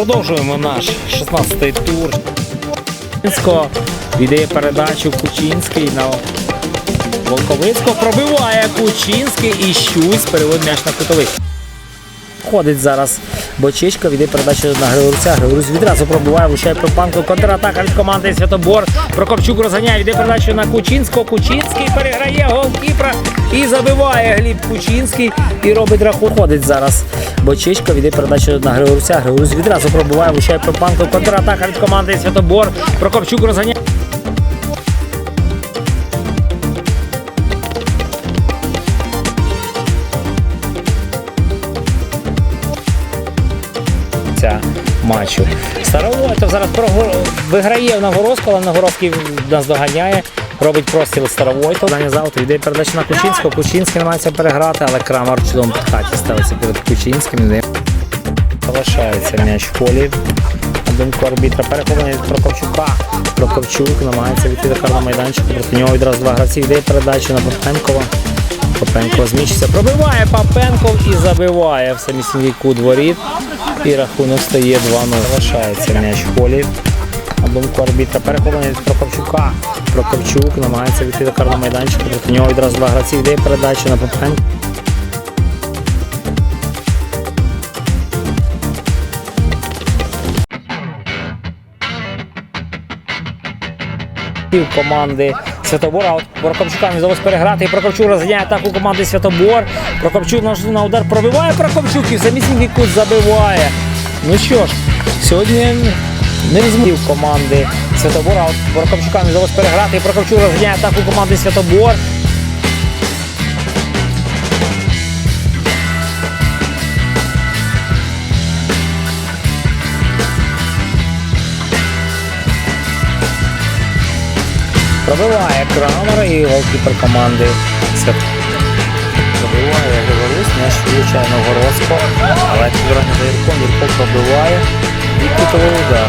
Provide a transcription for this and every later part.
Продовжуємо наш 16-й тур. Кучинсько віддає передачу Кучинський на Волковицького. Пробиває Кучинський і Щусь переводить м'яч на кутовий. Ходить зараз Бочечка, віддає передачу на Григорця. Григорусь відразу пробиває, влучає Пропанко. Контратака від команди Святобор. Прокопчук розганяє, віддає передачу на Кучинського. Кучинський переграє голкіпра і забиває Гліб Кучинський і робить рахунок. Ходить зараз Бочечка, віддає передачу на Григорця. Григорусь відразу пробиває, влучає Пропанко. Контратака від команди Святобор. Прокопчук розганяє. Матчу. Старовойтов зараз виграє в Нагородську, але Нагородський нас доганяє. Робить простіл Старовойтов. Даня завтра йде передача на Кучинського. Кучинський намагається переграти, але Крамар в чудовому підхаті ставиться перед Кучинським. Залишається м'яч в полі. На думку арбітра перехоплення від Прокопчука. Прокопчук намагається відійти до карного майданчика. Проти нього відразу два гравці йде передачу на Попенкова. Попенко зміщиться, пробиває Попенков і забиває в самісінький кут воріт. І рахунок стає 2-0. Залишається м'яч в полі. На думку арбітра перехоплення від Прокопчука. Прокопчук намагається відійти до карного майданчика. Проти нього відразу два гравці йде передачу на Попенко. пів команди Святобора. А От Прокопчука не вдалося переграти. І Прокопчук розганяє атаку команди Святобор. Прокопчук на, удар пробиває Прокопчук і в самісінький кут забиває. Ну що ж, сьогодні не змів команди Святобора. А От Прокопчука не вдалося переграти. І Прокопчук розганяє атаку команди Святобор. Пробиває Крамер і голкіпер команди Свят. Пробиває Григорусь, м'яч влучає Новгородсько, але підбирання за Юрком, Юрко пробиває і кутовий удар.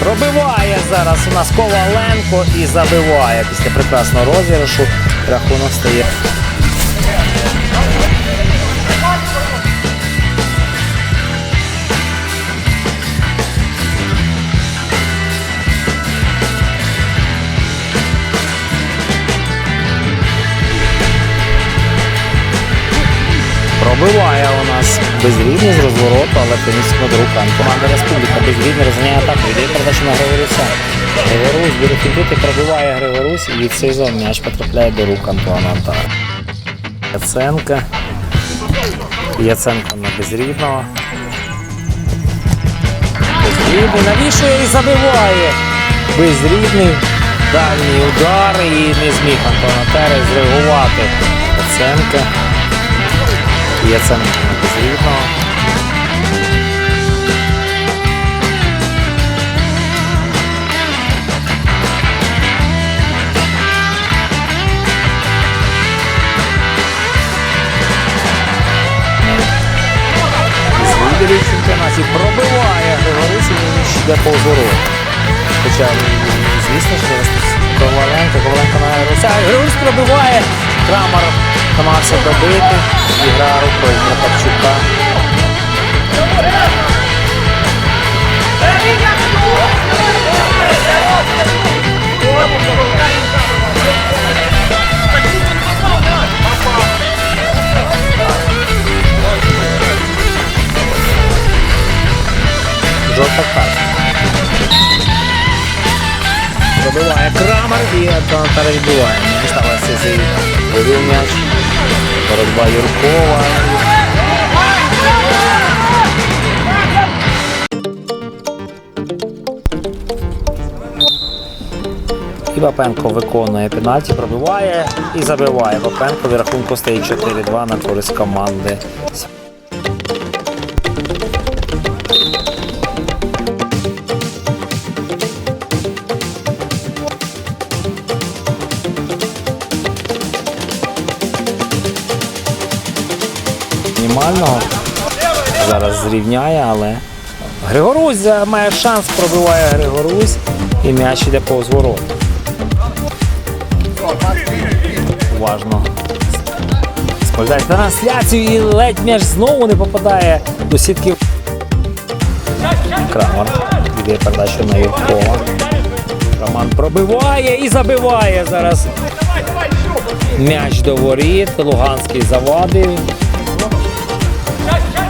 Пробиває зараз у нас Коваленко і забиває після прекрасного розіграшу. Рахунок стає Пробиває у нас безрідний з розвороту, але помість до руками. Команда Республіка безрідний розганяє атаку. Йде передача на Григоруся. Григорусь буде фінтити, пробиває Григорусь і цей зон м'яч потрапляє до рук Антуана Антара. Яценка. Яценко на безрідного. Безрідний навішує і забиває. Безрідний. Дальній удар і не зміг Антон Антарець зреагувати. Яценка. Яценко безрідного. З лідерів чемпіонаті пробиває Григорис і йде по узору. Хоча, звісно зараз Коваленко, Коваленко на. Григорис пробиває. Крамар намагався добити. І гра рукою Прокопчука. Жовта карта. Пробиває Крамер і Антонатара відбиває. Не сталося зі вивів м'яч. Боротьба Юркова. І Бапенко виконує пенальті, пробиває і забиває. Бапенко в рахунку стає 4-2 на користь команди. Мінімального. Зараз зрівняє, але Григорусь має шанс, пробиває Григорусь і м'яч іде повз ворот. уважно. Споглядають трансляцію і ледь м'яч знову не попадає до сітки. Крамер віддає передачу на Юркова. Роман пробиває і забиває зараз. М'яч до воріт. Луганський завадив.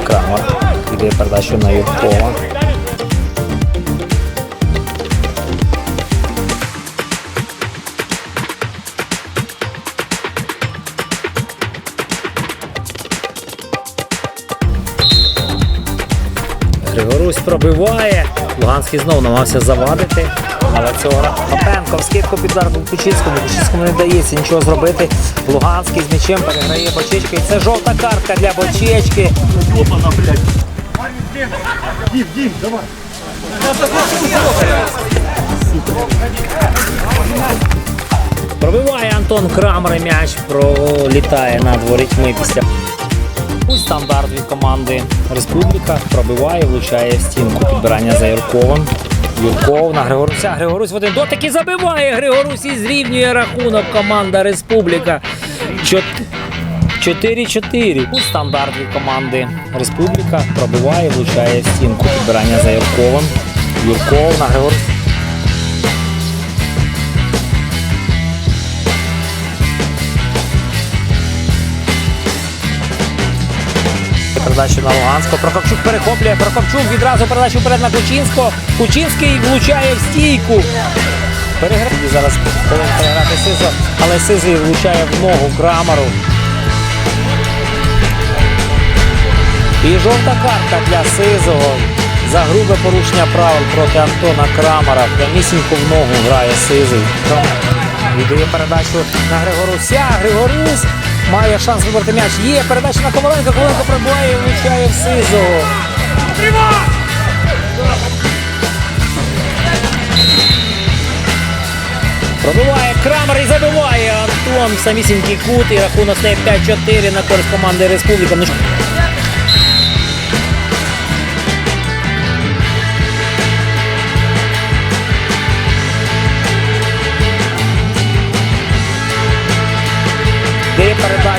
Крамер віддає передачу на Юркова. Григорусь пробиває. Луганський знову намагався завадити. Але цього в скидку під удар Кучинському. Кучинському не вдається нічого зробити. Луганський з м'ячем переграє Бочечка. І це жовта картка для Бочечки. Пробиває Антон Крамер м'яч пролітає над ворітьми після. Стандарт від команди Республіка пробиває, влучає стінку підбирання за Юрковим. Юрков на Григоруся. Григорусь в один дотик і забиває. Григорусь і зрівнює рахунок команда Республіка. Чот- 4-4. У стандарт команди Республіка пробиває, влучає стінку підбирання за Юрковим. Юрков на Григоруся. Передачу на Луганського. Прокопчук перехоплює. Прокопчук відразу передачу вперед на Кучинського. Кучинський влучає в стійку. Переграє. Зараз повинен переграти Сизо, але Сизо влучає в ногу Крамару. І жовта картка для Сизого. За грубе порушення правил проти Антона Крамара. Прямісінько в ногу грає Сизий. Віддає передачу на Григоруся. Григорусь має шанс вибрати м'яч. Є передача на Коваленко. Коваленко пробиває і влучає в сизу. Пробиває Крамер і забиває Антон самісінький кут і рахунок стає 5-4 на користь команди Республіка.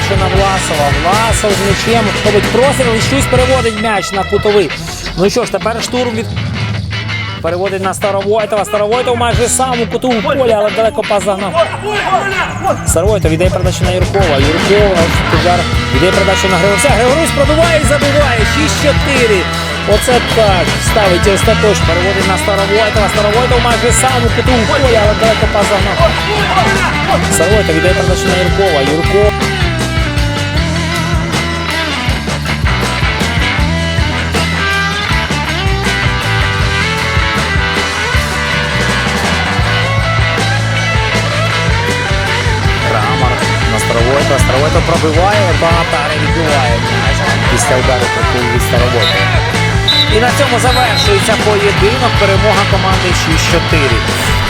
Передачу на Власова. Власов з м'ячем робить простріл і щось переводить м'яч на кутовий. Ну що ж, тепер штурм від переводить на Старовойтова. Старовойтов майже сам у кутову полі, але далеко пас загнав. Старовойтов віддає передачу на Юркова. Юркова удар віддає передачу на Григорця. Григорусь пробиває і забиває. 6-4. Оце так. Ставить остаточно. Переводить на Старовойтова. Старовойтов майже сам у кутову полі, але далеко пас загнав. Старовойтов віддає передачу на Юркова. Юрков. Старовойта пробиває, Багатари відбиває після удару від Старовойта. І на цьому завершується поєдинок. Перемога команди 6-4.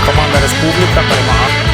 Команда Республіка перемагає.